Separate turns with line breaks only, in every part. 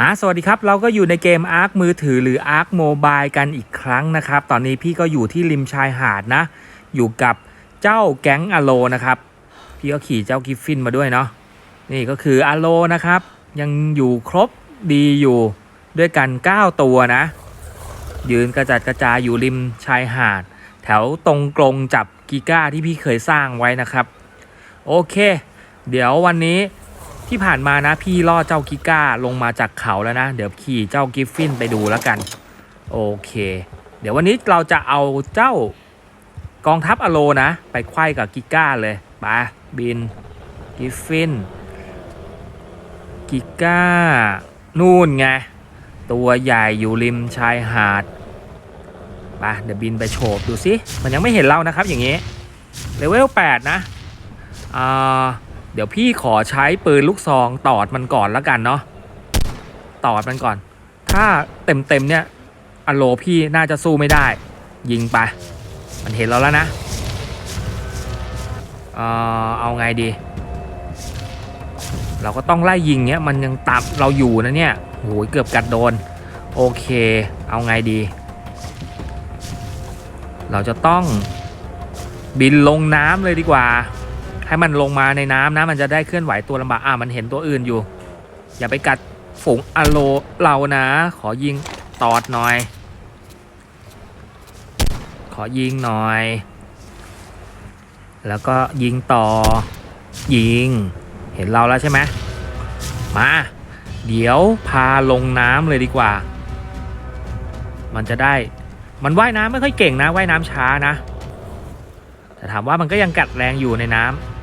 อ่าสวัสดีครับ เราก็อยู่ในเกม Ark มือถือหรือ Ark Mobile กันอีกครั้งนะครับ ตอนนี้พี่ก็อยู่ที่ริมชายหาดนะ อยู่กับเจ้าแก๊งอโลนะครับ พี่ก็ขี่เจ้ากิฟฟินมาด้วยเนาะนี่ก็คืออโลนะครับ ยังอยู่ครบดีอยู่ด้วยกัน 9 ตัวนะ ยืนกระจัดกระจายอยู่ริมชายหาด แถวตรงกรงจับกีก้าที่พี่เคยสร้างไว้นะครับ โอเค เดี๋ยววันนี้ ที่ผ่านมานะพี่ล่อเจ้ากิก้าลงมาจากเขาแล้วนะ เดี๋ยวขี่เจ้ากิฟฟินไปดูแล้วกัน โอเค เดี๋ยววันนี้เราจะเอาเจ้ากองทัพอโลนะ ไปไขว้กับกิก้าเลยไปบินกิฟฟินกิก้า นู่นไง ตัวใหญ่อยู่ริมชายหาดไปเดี๋ยวบินไปโฉบดูสิมันยังไม่เห็นเรานะครับอย่างนี้เลเวล8นะอ่า เดี๋ยวพี่ขอใช้ปืนลูกซองตอดมันก่อนแล้วกันเนาะตอดมันก่อน ถ้าเต็มเต็มเนี่ยอโลพี่น่าจะสู้ไม่ได้ ยิงไป มันเห็นเราแล้วนะเออเอาไงดี เราก็ต้องไล่ยิงเนี้ยมันยังตับเราอยู่นะเนี่ยโหยเกือบกัดโดน โอเค เอาไงดี เราจะต้องบินลงน้ำเลยดีกว่า ให้มันลงมาในน้ำนะมันจะได้เคลื่อนไหวตัวลำบากอะมันเห็นตัวอื่นอยู่ อย่าไปกัดฝูงอโลเรานะ ขอยิงตอดหน่อย ขอยิงหน่อย แล้วก็ยิงต่อ ยิง เห็นเราแล้วใช่ไหมมา เดี๋ยวพาลงน้ำเลยดีกว่า มันจะได้ มันว่ายน้ำไม่ค่อยเก่งนะ ว่ายน้ำช้านะ แต่ถามว่ามันก็ยังกัดแรงอยู่ในน้ำ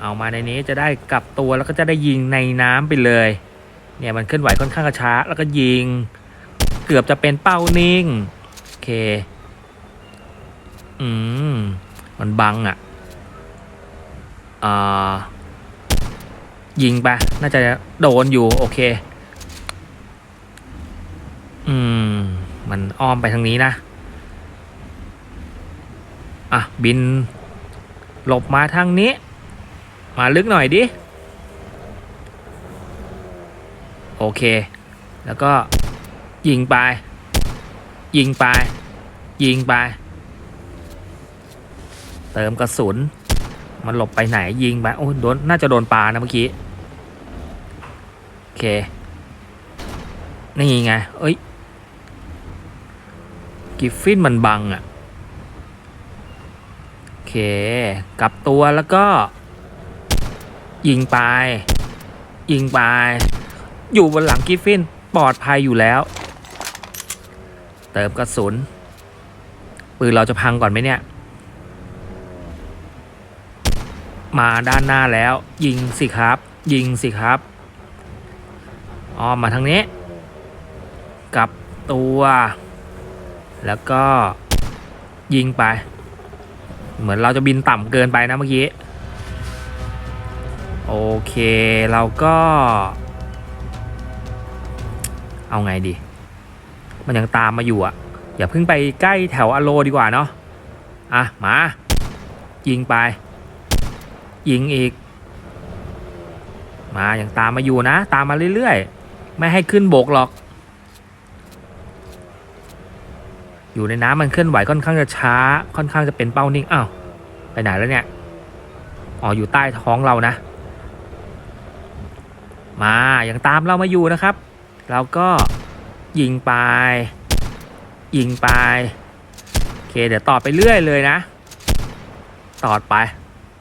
เอามาในนี้จะได้กลับตัวแล้วก็จะได้ยิงในน้ำไปเลย เนี่ยมันเคลื่อนไหวค่อนข้างกระช้าแล้วก็ยิง เกือบจะเป็นเป้านิ่ง โอเค อืม มันบังอะอ่ายิงไป น่าจะโดนอยู่ โอเค อืม มันอ้อมไปทางนี้นะ อะ บิน หลบมาทางนี้ มาลึกหน่อยดิ โอเค แล้วก็ยิงไป ยิงไป ยิงไป เติมกระสุน มันหลบไปไหนยิงไป โอ้โดน น่าจะโดนปลานะเมื่อกี้ โอเค นี่ไง เอ้ย กิฟฟินมันบังอะ่ะ โอเค กลับตัวแล้วก็ ยิงไป ยิงไป อยู่บนหลังกิฟฟินปลอดภัยอยู่แล้ว เติมกระสุน ปืนเราจะพังก่อนไหมเนี่ย มาด้านหน้าแล้ว ยิงสิครับ ยิงสิครับอ้อมมาทางนี้ กับตัว แล้วก็ยิงไป เหมือนเราจะบินต่ำเกินไปนะเมื่อกี้ โอเค เราก็ เอาไงดี มันยังตามมาอยู่อะอย่าเพิ่งไปใกล้แถวอโลดีกว่าเนาะอะ มา ยิงไป ยิงอีก มายังตามมาอยู่นะ ตามมาเรื่อยๆ ไม่ให้ขึ้นบกหรอก อยู่ในน้ำมันเคลื่อนไหวค่อนข้างจะช้า ค่อนข้างจะเป็นเป้านิ่ง อ้าว ไปไหนแล้วเนี่ย อ๋อ อยู่ใต้ท้องเรานะ มาอยังตามเรามาอยู่นะครับ เราก็ยิงไป ยิงไปโอเคเดี๋ยวต่อไปเรื่อยเลยนะต่อไป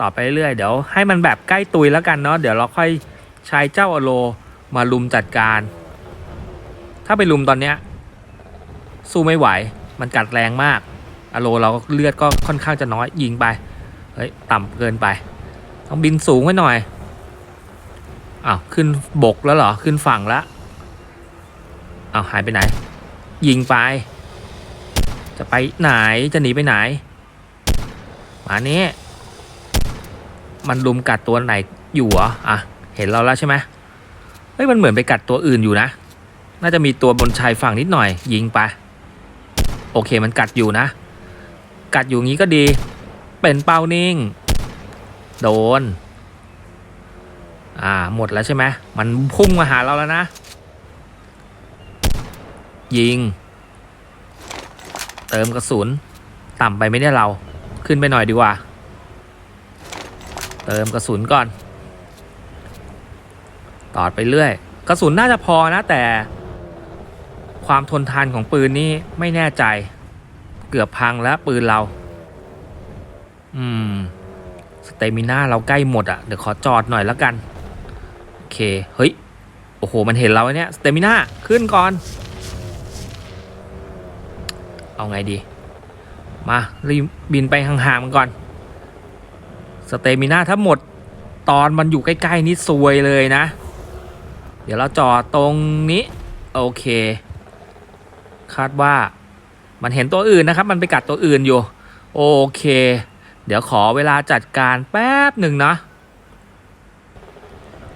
ต่อไปเรื่อยเดี๋ยวให้มันแบบใกล้ตุยแล้วกันเนาะเดี๋ยวเราค่อยใช้เจ้าอโลมาลุมจัดการ ถ้าไปลุมตอนเนี้ยสู้ไม่ไหว มันกัดแรงมาก อโลเราเลือดก็ค่อนข้างจะน้อยยิงไป เฮ้ย ต่ำเกินไป ต้องบินสูงไว้หน่อย อ้าวขึ้นบกแล้วเหรอ ขึ้นฝั่งแล้วอ้าวหายไปไหน ยิงไป จะไปไหนจะหนีไปไหนมานี้มันลุมกัดตัวไหนอยู่เหรออะเห็นเราแล้วใช่ไหมเฮ้ยมันเหมือนไปกัดตัวอื่นอยู่นะ น่าจะมีตัวบนชายฝั่งนิดหน่อย ยิงไป โอเคมันกัดอยู่นะ กัดอยู่งี้ก็ดี เป็นเป้านิ่ง โดน อ่าหมดแล้วใช่ไหมมันพุ่งมาหาเราแล้วนะ ยิง เติมกระสุน ต่ำไปไม่ได้เรา ขึ้นไปหน่อยดีกว่า เติมกระสุนก่อน ตอดไปเรื่อย กระสุนน่าจะพอนะแต่ ความทนทานของปืนนี่ไม่แน่ใจ เกือบพังแล้วปืนเรา อืม สเตมิน่าเราใกล้หมดอะ่ะ เดี๋ยวขอจอดหน่อยแล้วกัน เค เฮ้ย โอ้โห มันเห็นเราเนี่ยสเตมิน่าขึ้นก่อน เอาไงดี มารีบบินไปห่างๆมันก่อน สเตมิน่าถ้าหมดตอนมันอยู่ใกล้ ๆ นี่ซวยเลยนะ เดี๋ยวเราจอดตรงนี้ โอเค คาดว่ามันเห็นตัวอื่นนะครับ มันไปกัดตัวอื่นอยู่ โอเค เดี๋ยวขอเวลาจัดการแป๊บหนึ่งนะ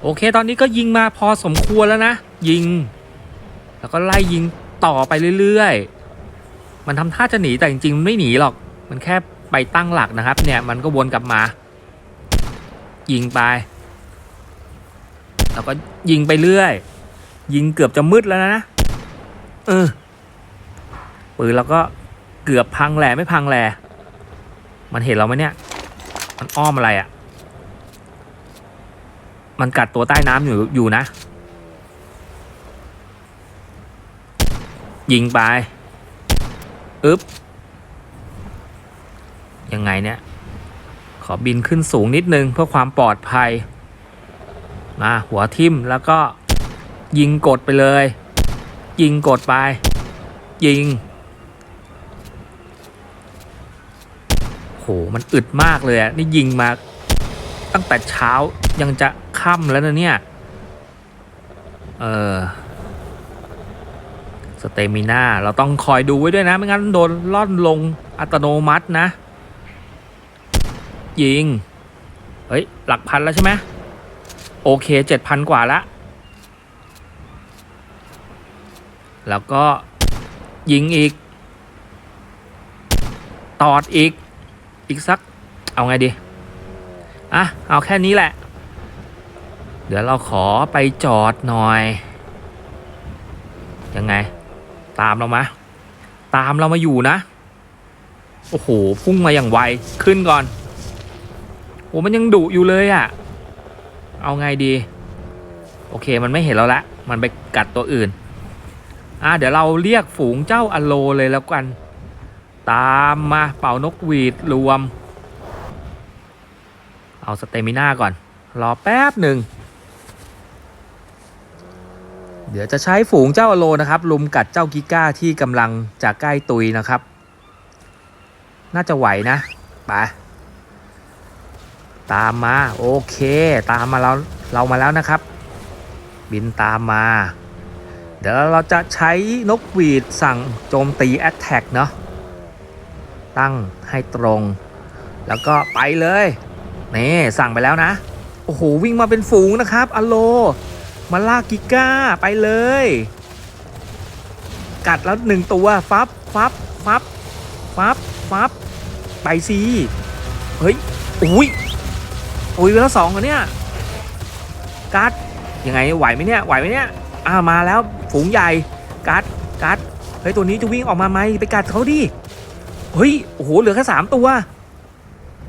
โอเค ตอนนี้ก็ยิงมาพอสมควรแล้วนะ ยิง แล้วก็ไล่ยิงต่อไปเรื่อยๆ มันทำท่าจะหนีแต่จริงๆ มันไม่หนีหรอก มันแค่ไปตั้งหลักนะครับ เนี่ยมันก็วนกลับมา ยิงไป แล้วก็ยิงไปเรื่อย ยิงเกือบจะมืดแล้วนะ เออปืนเราก็เกือบพังแหล่ไม่พังแหล่มันเห็นเราไหมเนี่ย มันอ้อมอะไรอะ่ะ มันกัดตัวใต้น้ำอยู่อยู่นะ ยิงไปอึ๊บ ยังไงเนี่ย ขอบินขึ้นสูงนิดนึงเพื่อความปลอดภัย มาหัวทิ่มแล้วก็ยิงกดไปเลย ยิงกดไป ยิงโหมันอึดมากเลยอะนี่ยิงมา ตั้งแต่เช้ายังจะค่ำแล้วนะเนี่ย เออสเตมิน่าเราต้องคอยดูไว้ด้วยนะ ไม่งั้นโดนล่อนลงอัตโนมัตินะ ยิง เฮ้ย หลักพันแล้วใช่ไหมโอเคเจ็ดพันกว่าละแล้วก็ยิงอีก ตอดอีก อีกสัก เอาไงดี อะ เอาแค่นี้แหละ เดี๋ยวเราขอไปจอดหน่อย ยังไง ตามเรามา ตามเรามาอยู่นะ โอ้โห พุ่งมาอย่างไว ขึ้นก่อน โอ้มันยังดุอยู่เลยอะ่ะ เอาไงดี โอเค มันไม่เห็นเราละ มันไปกัดตัวอื่น อะ เดี๋ยวเราเรียกฝูงเจ้าอโลเลยแล้วกัน ตามมาเป่านกหวีดรวม เอาสเตมิน่าก่อน รอแป๊บหนึ่ง เดี๋ยวจะใช้ฝูงเจ้าอโลนะครับ ลุมกัดเจ้ากิก้าที่กำลังจะใกล้ตุยนะครับ น่าจะไหวนะ ไป ตามมา โอเค ตามมาเราเรามาแล้วนะครับ บินตามมา เดี๋ยวเราจะใช้นกหวีดสั่งโจมตีแอตแทกเนาะตั้งให้ตรง แล้วก็ไปเลย นี่สั่งไปแล้วนะ โอ้โห วิ่งมาเป็นฝูงนะครับอโล มาลากกิก้าไปเลย กัดแล้วหนึ่งตัว ฟับฟับฟับฟับฟับไปสิเฮ้ยอุ้ยอุ้ยไปแล้วสองเหรอเนี่ยกัดยังไงไหวไหมเนี่ยไหวไหมเนี่ยอ่ามาแล้วฝูงใหญ่กัดกัดเฮ้ยตัวนี้จะวิ่งออกมาไหมไปกัดเขาดิเฮ้ยโอ้โหเหลือแค่สามตัว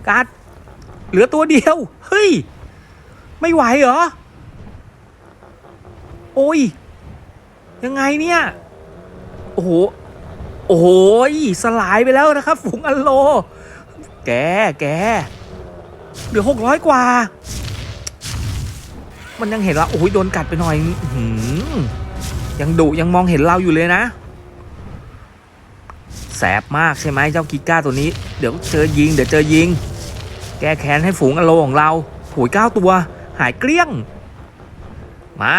กัด เหลือตัวเดียว เฮ้ย ไม่ไหวเหรอ โอ้ย ยังไงเนี่ย โอ้โห โอ้โหสลายไปแล้วนะครับ ฝูงอัลโล แก แก เหลือหกร้อยกว่า มันยังเห็นเราโอ้ยโดนกัดไปหน่อยหือยังดุยังมองเห็นเราอยู่เลยนะแสบมากใช่ไหมเจ้ากิก้าตัวนี้ เดี๋ยวเจอยิง เดี๋ยวเจอยิง แก้แค้นให้ฝูงอโลของเราโหยเก้าตัว หายเกลี้ยง มา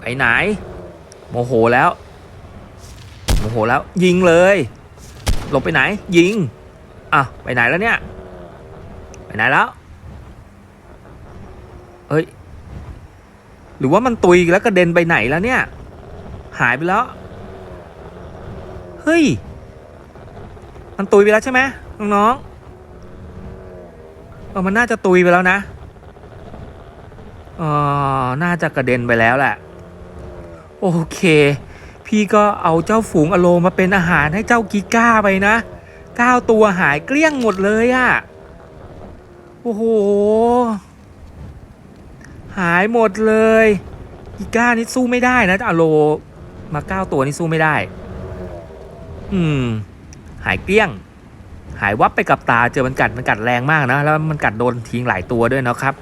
ไปไหน โมโหแล้ว โมโหแล้ว ยิงเลย หลบไปไหน ยิง อะ ไปไหนแล้วเนี่ย ไปไหนแล้ว เอ้ย หรือว่ามันตุยแล้วกระเด็นไปไหนแล้วเนี่ย หายไปแล้ว เฮ้ย มันตุยไปแล้วใช่ไหมน้องๆ ออมันน่าจะตุยไปแล้วนะเออน่าจะกระเด็นไปแล้วแหละ โอเค พี่ก็เอาเจ้าฝูงอโลมาเป็นอาหารให้เจ้ากิก้าไปนะเก้าตัวหายเกลี้ยงหมดเลยอะโอ้โห หายหมดเลยกิก้านี่สู้ไม่ได้นะอโลมาเก้าตัวนี่สู้ไม่ได้ อืม หายเกลี้ยง หายวับไปกับตาเจอมันกัดมันกัดแรงมากนะ แล้วมันกัดโดนทิ้งหลายตัวด้วยนะครับ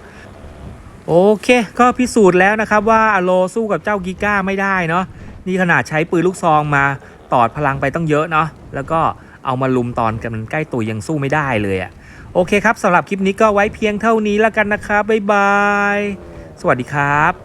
โอเค ก็พิสูจน์แล้วนะครับว่าอโลสู้กับเจ้ากิก้าไม่ได้เนาะนี่ขนาดใช้ปืนลูกซองมาตอดพลังไปต้องเยอะเนาะแล้วก็เอามาลุมตอนกันมันใกล้ตัวยังสู้ไม่ได้เลยอะ่ะโอเคครับสำหรับคลิปนี้ก็ไว้เพียงเท่านี้แล้วกันนะครับบ๊ายบาย สวัสดีครับ